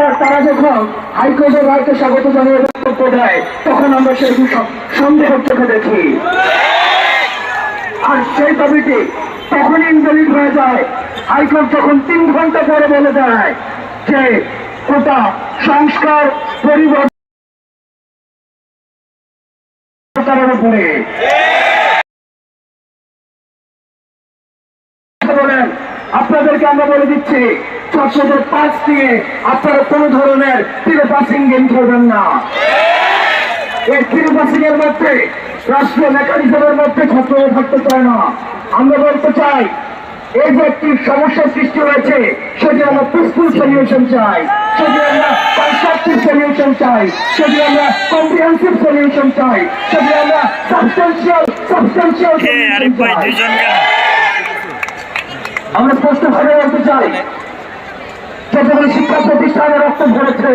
এবার তারা যখন হাইকোর্টের রায়কে স্বাগত জানিয়ে বক্তব্য দেয়, তখন আমরা বিষয় সন্দেহ চোখে দেখি। আর সেই দাবিটি তখন ইনভ্যালিড হয়ে যায়। হাইকোর্ট যখন তিন ঘণ্টা পরে বলে দেয় যে কোটা সংস্কার পরিবর্তনের উপরে। আপনাদেরকে আমরা বলে দিচ্ছি ছাত্রদের পাস দিয়ে আপনারা কোনো ধরনের তীরে পাসিং গেম করবেন না। এই তীরে পাসিং এর মধ্যে রাষ্ট্রীয় মেকানিজমের মধ্যে ছাত্ররা থাকতে চায় না। আমরা বলতে চাই এই যে একটি সমস্যার সৃষ্টি হয়েছে সেটি আমরা পিসফুল সলিউশন চাই। সেটি আমরা কনস্ট্রাকটিভ সলিউশন চাই। সেটি আমরা কম্প্রিহেন্সিভ সলিউশন চাই। সেটি আমরা সাবস্টেন্সিয়াল সাবস্টেন্সিয়াল দুইজন কেন আমরা স্পষ্ট ভাবে বলতে চাই যতগুলি শিক্ষা প্রতিষ্ঠানে রক্ত ধরেছে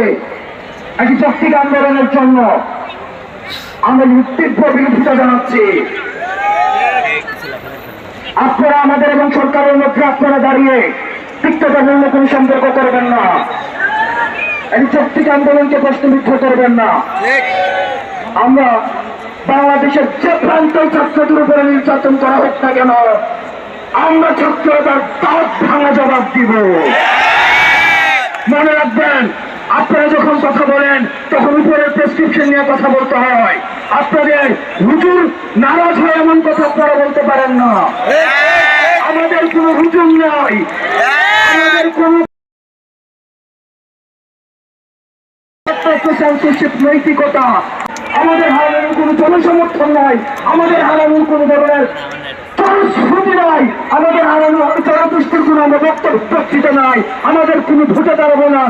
একটি শক্তিক আন্দোলনের জন্য আমরা তীব্র বিরোধিতা জানাচ্ছি। আপনারা আমাদের এবং সরকারের মধ্যে আপনারা দাঁড়িয়ে তিক্ততাপূর্ণ কোন সম্পর্ক করবেন না। একটি শক্তিক আন্দোলনকে প্রশ্নবিদ্ধ করবেন না। আমরা বাংলাদেশের যে প্রান্ত ছাত্রদের উপরে নির্যাতন করা হোক না কেন, আমরা ছাত্রতার দাঁত ভাঙা জবাব দিব। মনে রাখবেন, আপনারা যখন কথা বলেন, তখন উপরের প্রেসক্রিপশন নিয়ে কথা বলতে হয়। আপনাদের হুজুর নারাজ হয়ে এমন কথা আপনারা বলতে পারেন না। আমাদের কোনো হুজুর নাই। আমাদের কোনো নৈতিকতা। আমাদের হারানোর কোনো জনসমর্থন নাই। আমাদের হারানোর কোনো কোনো আমরা নাই। আমাদের কোনো ভোটে দাঁড়াবো না।